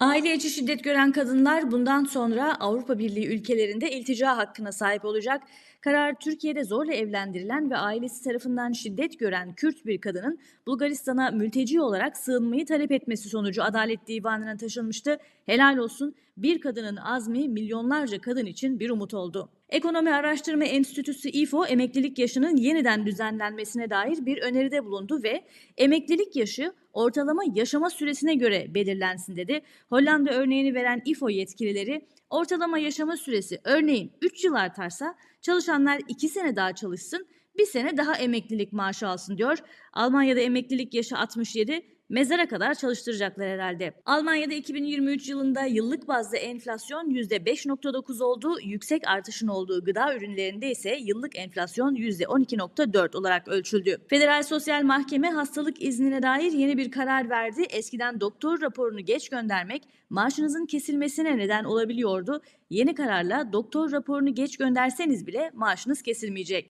Aile içi şiddet gören kadınlar bundan sonra Avrupa Birliği ülkelerinde iltica hakkına sahip olacak. Karar Türkiye'de zorla evlendirilen ve ailesi tarafından şiddet gören Kürt bir kadının Bulgaristan'a mülteci olarak sığınmayı talep etmesi sonucu Adalet Divanı'na taşınmıştı. Helal olsun bir kadının azmi milyonlarca kadın için bir umut oldu. Ekonomi Araştırma Enstitüsü İFO emeklilik yaşının yeniden düzenlenmesine dair bir öneride bulundu ve emeklilik yaşı ortalama yaşama süresine göre belirlensin dedi. Hollanda örneğini veren İFO yetkilileri ortalama yaşama süresi örneğin 3 yıl artarsa çalışanlar 2 sene daha çalışsın, bir sene daha emeklilik maaşı alsın diyor. Almanya'da emeklilik yaşı 67, mezara kadar çalıştıracaklar herhalde. Almanya'da 2023 yılında yıllık bazda enflasyon %5.9 oldu. Yüksek artışın olduğu gıda ürünlerinde ise yıllık enflasyon %12.4 olarak ölçüldü. Federal Sosyal Mahkeme hastalık iznine dair yeni bir karar verdi. Eskiden doktor raporunu geç göndermek maaşınızın kesilmesine neden olabiliyordu. Yeni kararla doktor raporunu geç gönderseniz bile maaşınız kesilmeyecek.